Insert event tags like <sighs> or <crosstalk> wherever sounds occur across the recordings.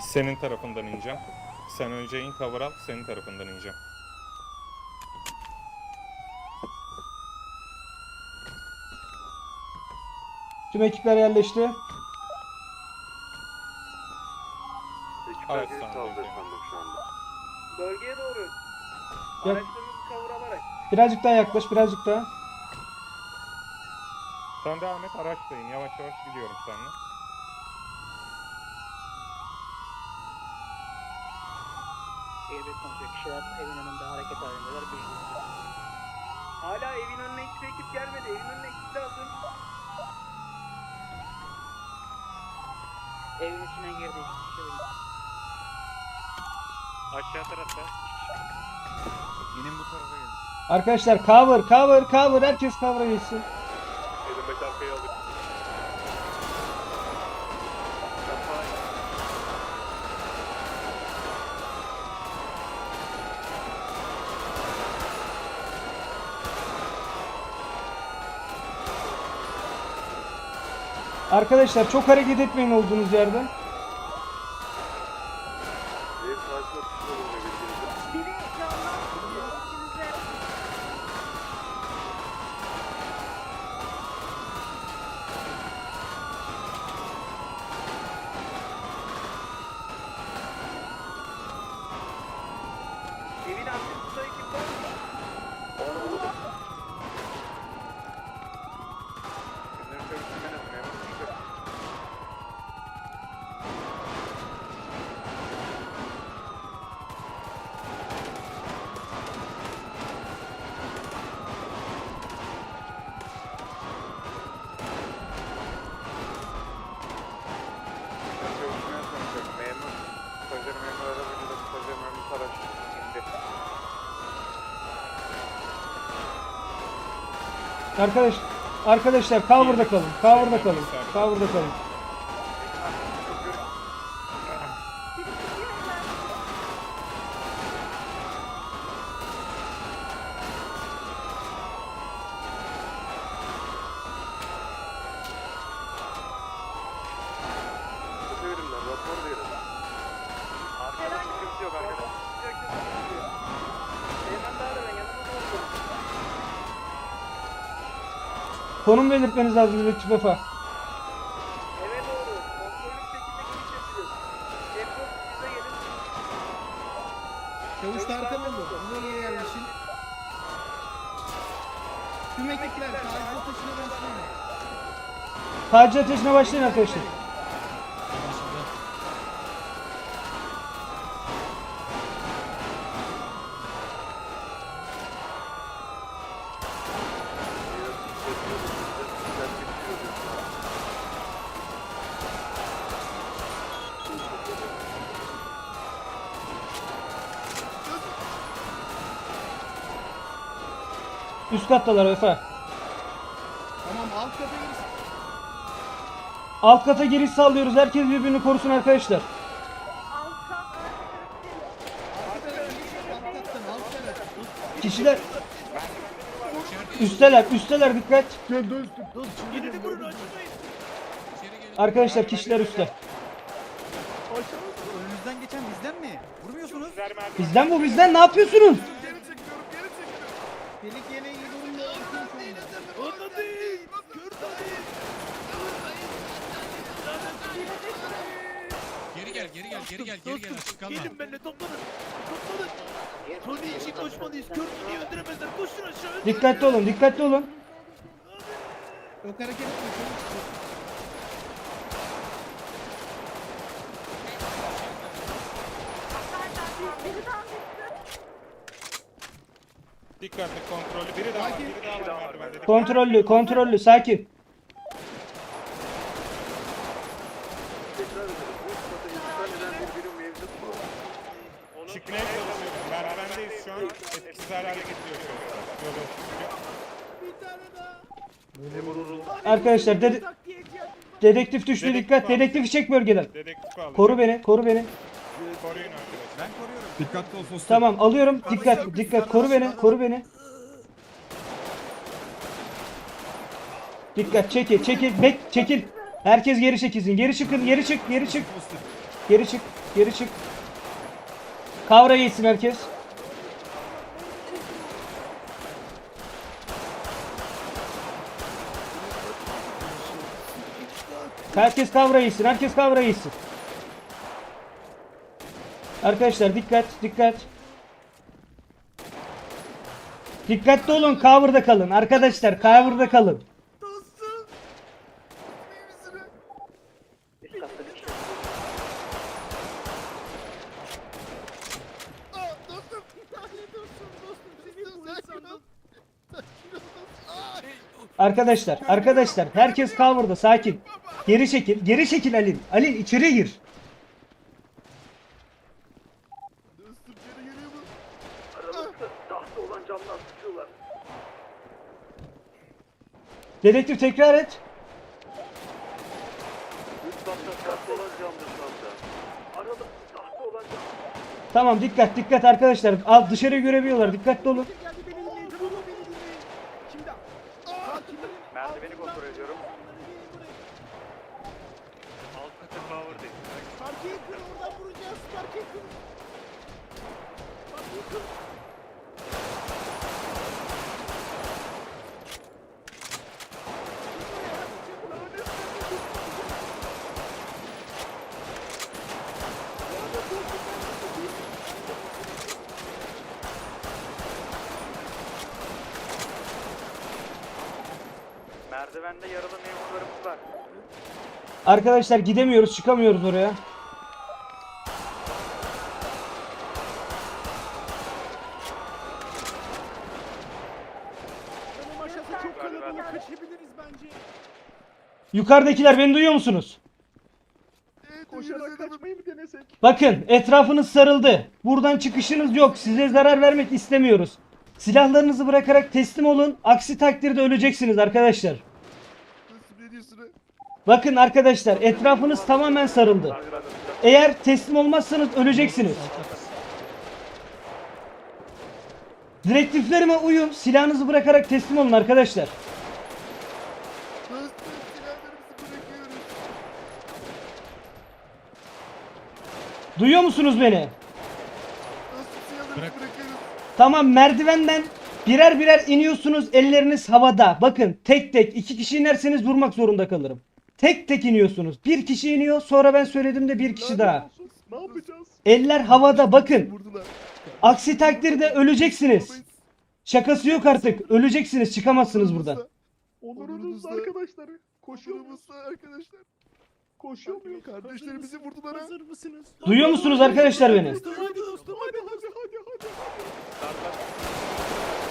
Senin tarafından ineceğim. Sen önce in cover al, senin tarafından ineceğim. Tüm ekipler yerleşti. Ekipler Evet, geri tamam, saldı bekliyorum. efendim şu anda. Bölgeye doğru. Yok. Araçlarınızı kavuralarak. Birazcık daha yaklaş, birazcık daha. Sen devam et, araçlayın. Yavaş yavaş gidiyorum seninle. Konuşuyor. Kişiler evin önünde hareket halindeler. Olsun. Hala evin önüne hiçbir ekip gelmedi. Evin önüne ekip lazım. Evin içine girdi. evin. Aşağı tarafta. İnin bu tarafa gelin. Arkadaşlar cover, cover, cover. Herkes cover'a geçsin. Elimdeki arkayı aldık. Arkadaşlar çok hareket etmeyin olduğunuz yerde. Arkadaş, arkadaşlar cover'da kalın. Cover'da kalın. Cover'da kalın. Kötü verimden rapor verin. Arkada sıkıntı yok arkada. Hemen daha da ben yanıma doğru. Konum belirtmeniz lazım dedektif Vefa. Eve doğru. Kontrollü şekilde giriş yapıyoruz. Defol size gelin. Çavuş Tarkan oldu. Buraya yerleşin. Tüm ekipler taciz atışına başlayın. Taciz ateşine başlayın arkadaşlar. Üst kattalar Vefa. Tamam alt kata giriş. Alt kata giriş sağlıyoruz. Herkes birbirini korusun arkadaşlar. Kişiler Üsteler, üsteler dikkat. Arkadaşlar kişiler üstte. Önünüzden geçen bizden mi? Vurmuyorsunuz. Bizden bu bizden ne yapıyorsunuz? Delik yeleği durumda bakın şu anda. Orada değil. Geri gel, geri gel, geri gel. Açık kalma. Gelin benimle toplanın. Toplanın. Tony için koşmalıyız. Diye öldüremezler. Koşun aşağı. Dikkatli olun, dikkatli olun. Yok hareket etme. Dikkatli, kontrollü. Biri daha var, biri daha var merdivende. Dikkat. Kontrollü, kontrollü, sakin. Tekrar edelim. Üst kata intikal eden bir birim mevcut mu? Çıkmaya çalışıyorum. Merdivendeyiz şu an. Arkadaşlar dede- dedektif düştü dikkat. Dedektifi çek bölgeden. Dedektif. Koru beni, koru beni. Koruyun arkadaşlar. Ben koruyorum. Dikkatli ol Foster. Tamam alıyorum. Dikkat, dikkat. Koru beni, koru beni. Dikkat, çekil, çekil, bek, çekil. Herkes geri çekilsin. Geri çıkın. Geri çık. Geri çık. Geri çık. Geri çık. Kavra geçsin herkes. Herkes kavra geçsin. Herkes kavra geçsin. Arkadaşlar dikkat, dikkat. Dikkatli olun, cover'da kalın. Arkadaşlar cover'da kalın. Arkadaşlar, arkadaşlar herkes cover'da sakin. Geri çekil, geri çekil Alin. Alin içeri gir. Dedektif tekrar et. Tamam dikkat dikkat arkadaşlar. Al dışarı görebiliyorlar. Dikkatli olun. Merdiveni kontrol ediyorum. Kata power'dayım. Parkeyi kır oradan vuracağız. Parkeyi kır. Parkeyi kır. Merdivende yaralı memurlarımız var. Arkadaşlar gidemiyoruz, çıkamıyoruz oraya. Yukarıdakiler beni duyuyor musunuz? Bakın etrafınız sarıldı. Buradan çıkışınız yok. Size zarar vermek istemiyoruz. Silahlarınızı bırakarak teslim olun. Aksi takdirde öleceksiniz arkadaşlar. Bakın arkadaşlar etrafınız tamamen sarıldı. Eğer teslim olmazsanız öleceksiniz. Direktiflerime uyun. Silahınızı bırakarak teslim olun arkadaşlar. Duyuyor musunuz beni? Tamam merdivenden birer birer iniyorsunuz elleriniz havada. Bakın tek tek iki kişi inerseniz vurmak zorunda kalırım. Tek tek iniyorsunuz. Bir kişi iniyor sonra ben söyledim de bir kişi daha. Ne yapacağız? Eller havada bakın. Vurdular. Aksi takdirde öleceksiniz. Şakası yok artık. Öleceksiniz çıkamazsınız buradan. Onurunuzla arkadaşları. Koşuyormuzsa arkadaşlar. Koşuyor muyum? Kardeşlerimizi vurdular ha. Hazır mısınız? Duyuyor musunuz arkadaşlar beni? Hadi dostum hadi hadi hadi hadi. Öbür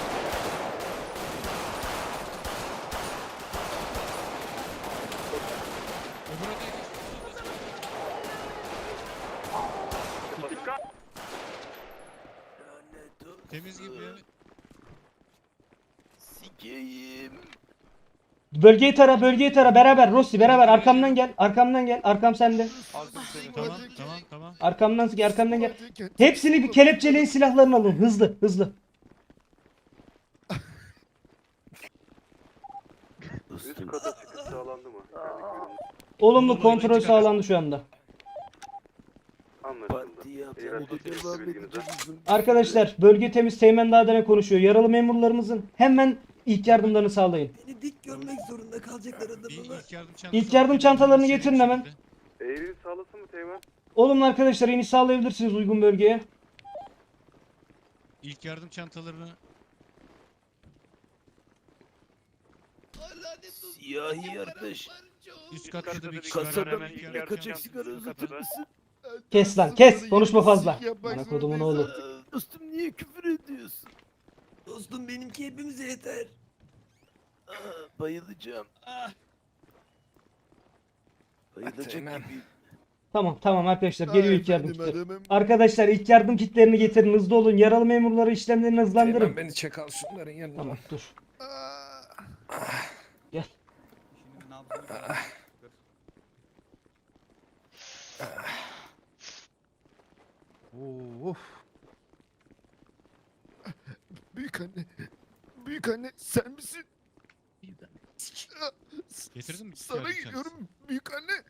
Temiz gibi ya. Sikeyim. Bölgeyi tara, bölgeyi tara beraber Rossi beraber arkamdan gel. Arkamdan gel. Arkam sende. Aldım seni. Tamam tamam tamam. Arkamdan gel, arkamdan gel. Hepsini bir kelepçeleyin silahlarını alın. Hızlı, hızlı. Üst kata çıkış sağlandı mı? Olumlu kontrol sağlandı şu anda. Anlaşıldı. Arkadaşlar bölge temiz Teğmen Dağden'e konuşuyor. Yaralı memurlarımızın hemen ilk yardımlarını sağlayın. Beni dik görmek zorunda kalacaklar Bir adamı. ilk yardım çantası. İlk yardım çantalarını getirin hemen. Eğrinin sağlasın mı Teğmen? Olumlu arkadaşlar iniş sağlayabilirsiniz uygun bölgeye. İlk yardım çantalarını Siyahi arkadaş. Üst katta da bir kişi var. Kasada Hemen bir kaçak sigara uzatır mısın? Kes lan, kes. Konuşma fazla. Bana kodumun oğlu. Dostum niye küfür ediyorsun? Dostum benimki hepimize yeter. Aa, bayılacağım. Bayılacak gibiyim. Tamam tamam arkadaşlar geliyor ilk yardım kitleri. Arkadaşlar ilk yardım kitlerini getirin hızlı olun. Yaralı memurları işlemlerini hızlandırın. beni çek al şunların yanına. Tamam dur. Aa, Gel. Of. büyük anne. Büyük anne sen misin? Aa, Getirdin mi? Sana geliyorum. büyük anne.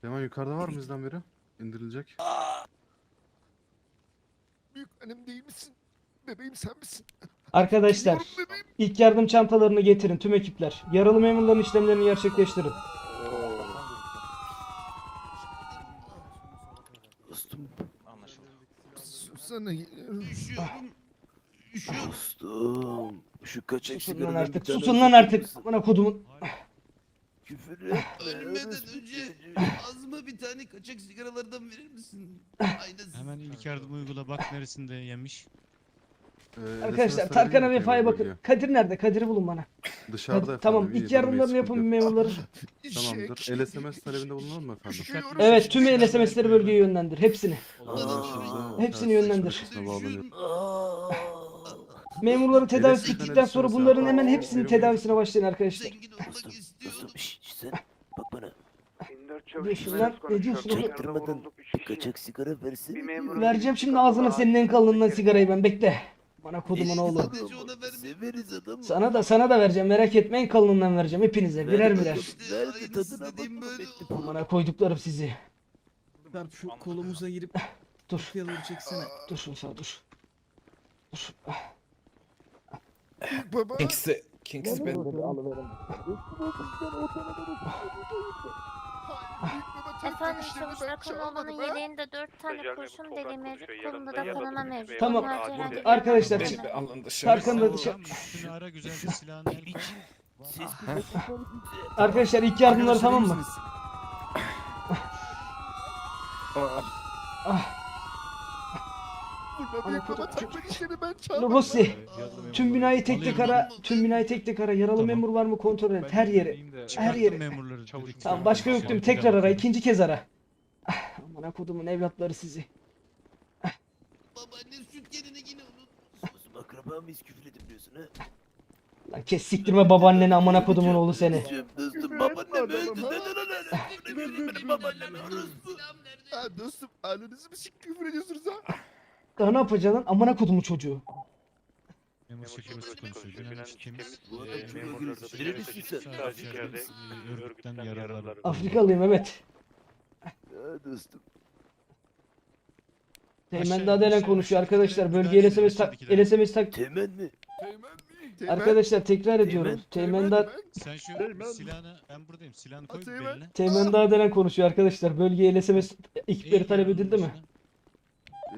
Hemen yukarıda var mı bizden biri? İndirilecek. Büyük annem değil misin? Bebeğim sen misin? Arkadaşlar ilk yardım çantalarını getirin tüm ekipler. Yaralı memurların işlemlerini gerçekleştirin. Dostum. Anlaşıldı. Susana. Üşüyorum. Üşüyorum. Dostum. Şu kaçak Susun lan sigaradan bir artık. tane Susun lan artık. Bana kodumun. Küfür etme. Ölmeden orospu önce çocuğu. ağzıma bir tane kaçak sigaralardan verir misin? Aynası. Hemen ilk yardım uygula bak neresinde yemiş. Ee, Arkadaşlar Tarkan'a vefaya bakın. Kadir nerede? Kadir'i bulun bana. Dışarıda Kadir- efendim. tamam iyi, ilk sıkıntı yapın yok. memurların. <laughs> Tamamdır. LSMS talebinde bulunalım mı efendim? Üşüyorum. Evet tüm LSMS'leri bölgeye yönlendir. Hepsini. Aa, Hepsini yönlendir. saçma bağlanıyor. Aa. Memurların tedavisi Elektrik bittikten sonra bunların hemen hepsinin veriyor tedavisine başlayın arkadaşlar. Zengin olmak Dostum, istiyorum. dostum şşş sen bak bana. Lan, ne diyorsun? Çaktırmadan bir kaçak sigara memur- Vereceğim şimdi ağzına senin en kalınından sigarayı ben bekle. Bana kodumun oğlu. sadece ona verme. Severiz adamı. Sana da sana da vereceğim merak etme en kalınından vereceğim hepinize birer Ver birer. bakalım, Ver de Aynısı tadına dediğim bakalım. böyle etti olur. Bana koyduklarım sizi. Sarp şu kolumuza girip Dur kıyaları çeksene. dur Musa dur. Dur. Büyük baba. Kings'i. Kings'i ben. Tek Efendim çavuşlar konu olanın yeleğinde dört tane kurşun koldan mevcut. Kolunda da da bir mevcut. Tamam. Arkadaşlar, yardım şimdi- edemez. Alın dışarı. Ara güzelce silahını Arkadaşlar ilk yardımları tamam mı? Ah, Burada ben. Lobossi. Yardım Tüm binayı tek tek ara. Tüm binayı tek tek ara. Yaralı Tamam. memur var mı kontrol et. Her yeri. Her yeri. memurları. Tamam başka yok değil mi? Şey, Tekrar ara. ikinci kez ara. Ah, Amına kodumun evlatları sizi. Babaannem süt yerine yine unut. Bizim akraba mıyız küfür edip diyorsun ha? Lan kes siktirme babaanneni amına kodumun oğlu seni. Diyeceğim Dostum babaannem öldü. Neden öyle? Benim babaannem orospu. Ha dostum annenizi mi sik küfür ediyorsunuz ha? Daha ne yapacaksın lan? Amına kodumun çocuğu. Memur adam Ee. Nerelisin sen? sadece e, örgütten yaralılar. Afrikalıyım evet. Ya dostum. Teğmen daha delen aşağı- konuşuyor arkadaşlar. Bölgeye aşağı- LSMS tak. LSMS tak. Teğmen mi? Teğmen mi? Arkadaşlar tekrar ediyorum. Teğmen daha Sen şu Teğmen. silahını ben buradayım. Silahını koy beline. Teğmen daha delen konuşuyor arkadaşlar. Bölgeye LSMS ekipleri Eğil talep edildi mi?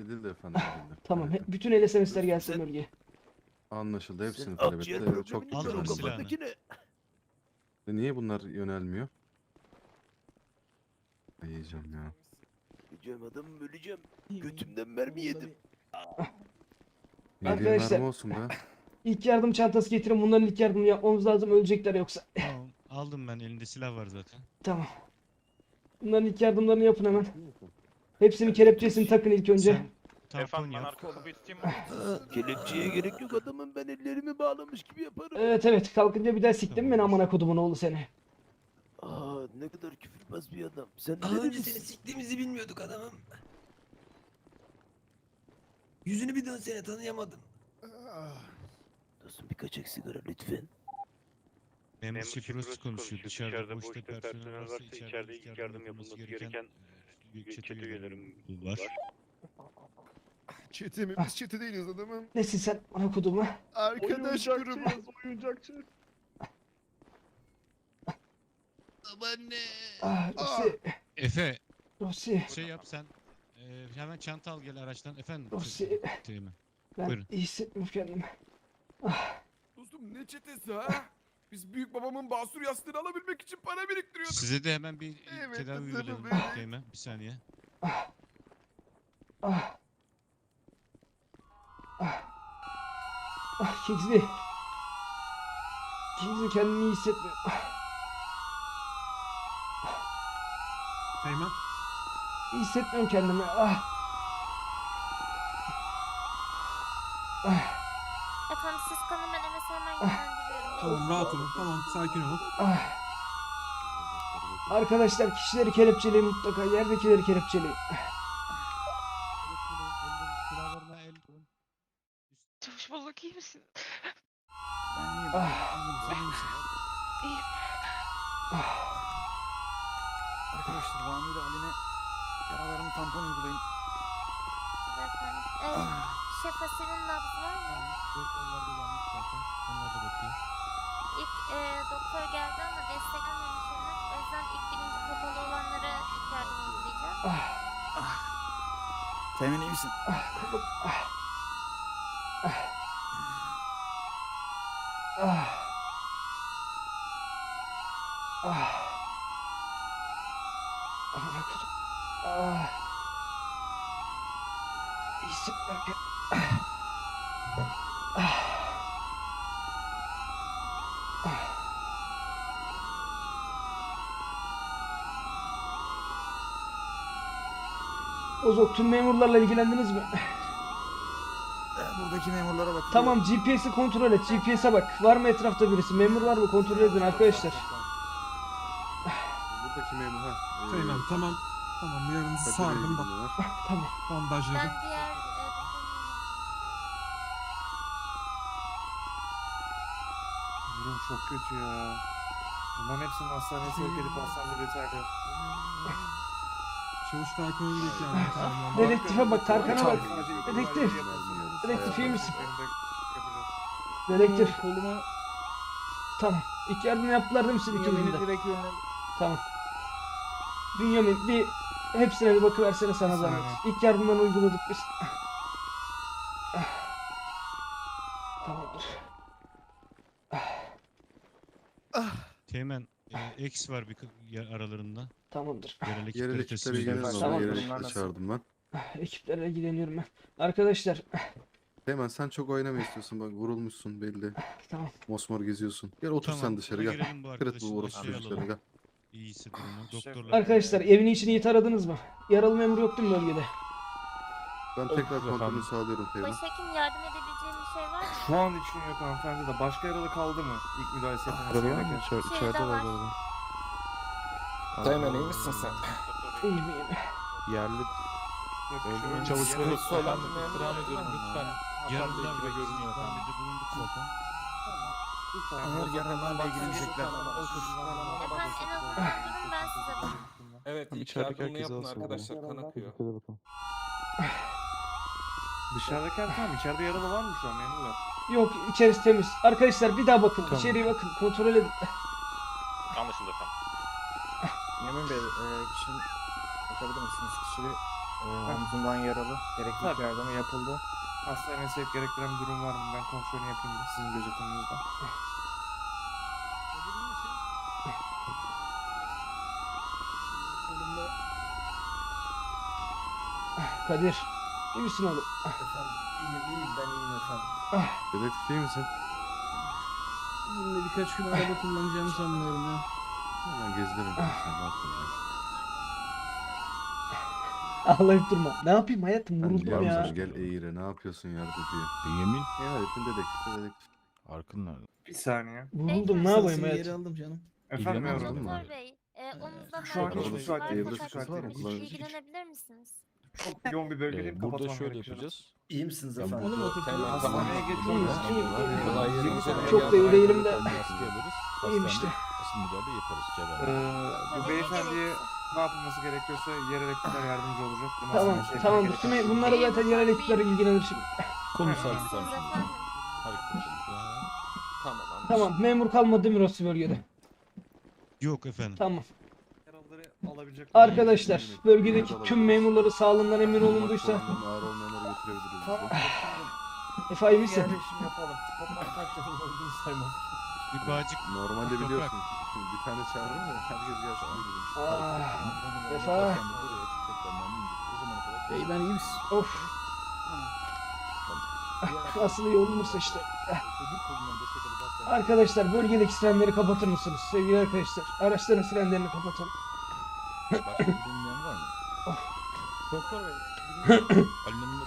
Edildi efendim. edildi. <laughs> Tamam. He- bütün LSMS'ler gelsin Sen- bölgeye. Anlaşıldı. Hepsini talep etti. Çok güzel. silahını? kafandaki ne? E Niye bunlar yönelmiyor? Ay, Yiyeceğim ya. Öleceğim adamım öleceğim. Götümden mermi yedim. Yediğin Arkadaşlar- mermi olsun be. <laughs> İlk yardım çantası getirin. Bunların ilk yardımını yapmamız lazım. Ölecekler yoksa. <laughs> Tamam. Aldım ben elinde silah var zaten. Tamam. Bunların ilk yardımlarını yapın hemen. Hepsinin kelepçesini takın ilk önce. Sen Efendim ben arka? Ha, <laughs> kelepçeye gerek yok adamım ben ellerimi bağlamış gibi yaparım. Evet evet. Kalkınca bir daha siktin mi beni amına kodumun oğlu seni? Aa ne kadar küfürbaz bir adam. Sen Daha önce seni siktiğimizi bilmiyorduk adamım. Yüzünü bir dönsene tanıyamadım. Dostum bir kaçak sigara lütfen. Memur şefimiz konuşuyor. Dışarıda Dışarıda boşta personel varsa içeride içeride ilk yardım yapılması gereken gereken çete çete üyelerim üyelerim var. Çete mi? Biz çete değiliz adamım. Nesin sen amına kodumu? Arkadaş grubu. oyuncakçı. Babaanne. Ah Rosi. Efe Rosi. şey yap sen. e, hemen çanta al gel araçtan. Efendim. Teğmen. Ben Buyurun. iyi hissetmiyorum kendimi. Dostum ne çetesi ha? Biz büyük babamın basur yastığını alabilmek için para biriktiriyorduk. Size de hemen bir Evet, tedavi tabii, verelim. tabii. Teğmen bir saniye. Ah. Ah. Ah Kingsley. Kingsley kendimi iyi hissetmiyorum. Teğmen. İyi hissetmiyorum kendimi. Ah. Ah. Efendim siz kanı ben MS'e hemen yönlendiriyorum. Tamam rahat olun. Tamam sakin olun. Ah. Arkadaşlar kişileri kelepçeleyin mutlaka. Yerdekileri kelepçeleyin. Çavuş balık iyi misin? Ben iyiyim. Ah. İyiyim. Ah. Arkadaşlar Rami ile Aline yaralarını tampon uygulayın. Tabii efendim. Ee, şef Asil'in nabzı var mı? İlk e, doktor geldi ama desteklememiş henüz. O yüzden ilk birinci kapalı olanlara ilk yardım uygulayacağım. Temin iyi misin? Ah. Ah. Ah. Ah. Ah. Kodum. Ah. İyisin. Ah. Ozok tüm memurlarla ilgilendiniz mi? Buradaki memurlara bakıyorum. Tamam GPS'i kontrol et. GPS'e bak. Var mı etrafta birisi? Memur var mı? Kontrol edin arkadaşlar. Buradaki memur ha. ee, Teğmen tamam. Tamam yarınızı Kadir sardım bak var. Tamam. bandajladım. Ben diğer e, Durum çok kötü ya. Bunların hepsinin hastaneye sevk edip hastanede yeterli. Çavuş Tarkan'ın yardım tamamlandı. Dedektife bak. Tarkan'a bak. Dedektif. Dedektif iyi misin? Dedektif. Koluma Tamam. İlk yardım yaptılar değil mi sizin de? direkt yönlendir. Tamam. Bünyamin bir hepsine bir bakıversene sana zahmet. İlk yardımdan uyguladık biz. Tamamdır. Teğmen e, X var bir kı- aralarında. Tamamdır. Yerel ekipleri Yerel teslim ediyoruz. Tamam. Yerel ekiple nasıl? çağırdım ben. <sighs> Ekiplerle ilgileniyorum ben. Arkadaşlar. <sighs> Hemen sen çok oynama istiyorsun bak vurulmuşsun belli. Tamam. Mosmor geziyorsun. Gel otur Tamam, sen dışarı okula gel. girelim bu Kırıt bu orası çocukları alalım. gel. İyisi durumu. Şef- Doktorlar. Arkadaşlar evin içini iyi taradınız mı? Yaralı memur yok değil mi bölgede? Ben tekrar kontrolünü sağlıyorum Teğmen. Başhekim yardım edebileceğim bir şey var mı? Şu an için yok hanımefendi de başka yaralı kaldı mı? İlk müdahalesi yapılması gereken. İçeride var. Teğmen iyi misin sen? İyiyim iyiyim. Yerli Çavuşları olan devam ediyorum lütfen. Yaralılar ve görünüyor. Zaten. Ağır yaralarla ilgilenecekler. Efendim en azından durun ben size bakayım. Evet ilk yardımını yapın arkadaşlar kan akıyor. <laughs> Dışarıdayken tamam içeride yaralı var mı şu an memurlar? Yok içerisi temiz. Arkadaşlar bir daha bakın. İçeriye bakın. Kontrol edin. Anlaşıldı efendim. Yemin Bey, e, kişinin bakabilir misiniz? Kişi e, omzundan yaralı. Gerekli Tabii. yardımı yapıldı. Hastaneye sevk gerektiren bir durum var mı? Ben kontrolünü yapayım da sizin gözetiminizden. <laughs> Kadir. İyi misin oğlum? Efendim iyiyim iyiyim ben iyiyim efendim. Dedektif iyi misin? Şimdi birkaç gün araba kullanacağımı sanmıyorum ya. Gezdiririm ben ya. Ağlayıp durma. Ne yapayım hayatım? Vuruldum ya. yalnız Gel eğire ne yapıyorsun yerde diye. Yemin. Evet dedektif dedektif. Arkın nerede? Bir saniye. Vuruldum ne yapayım Seni geri hayatım? aldım canım. Efendim yavrum. Bey, e, omuzda Şu an var saat değil, hiçbir saat değil. ilgilenebilir misiniz? Çok yoğun bir bölgedeyim Ee, burada şöyle yapacağız. İyi misiniz efendim? Onu mu? Teğmen, Hastaneye geçiyoruz. Çok da iyi değilim de. İyiyim işte. Asıl müdahale yaparız Ee, Ceren. bu beyefendiye ne yapılması gerekiyorsa yerel ekipler yardımcı olacak. Bunu Tamam sevk tamamdır. gerekiyor. Şimdi bunlara zaten yerel ekipler ilgilenir şimdi. Konu misiniz tamam. efendim? Hareket edelim. Tamam anlaşıldı. Tamam memur kalmadı değil mi Rossi bölgede? Yok efendim. Tamam. Yaralıları alabilecek Arkadaşlar bölgedeki tüm memurları sağlığından emin olunduysa Ağır olmayanları götürebiliriz. Tamam. Efe iyi misin? Yerleşim yapalım. Toplam kaç yaralı olduğunu saymam. Bir bağcık Normalde Toprak. biliyorsun. Bir tane çağırırım da herkes gelsin. Ah, Efe. Beymen iyi misin? Of. Asıl olursa işte. Arkadaşlar bölgedeki sirenleri kapatır mısınız? Sevgili arkadaşlar. Araçların sirenlerini kapatın. Başka bir dinleyen var mı? <laughs> Oh. Doktor Bey, <laughs> Ali'nin de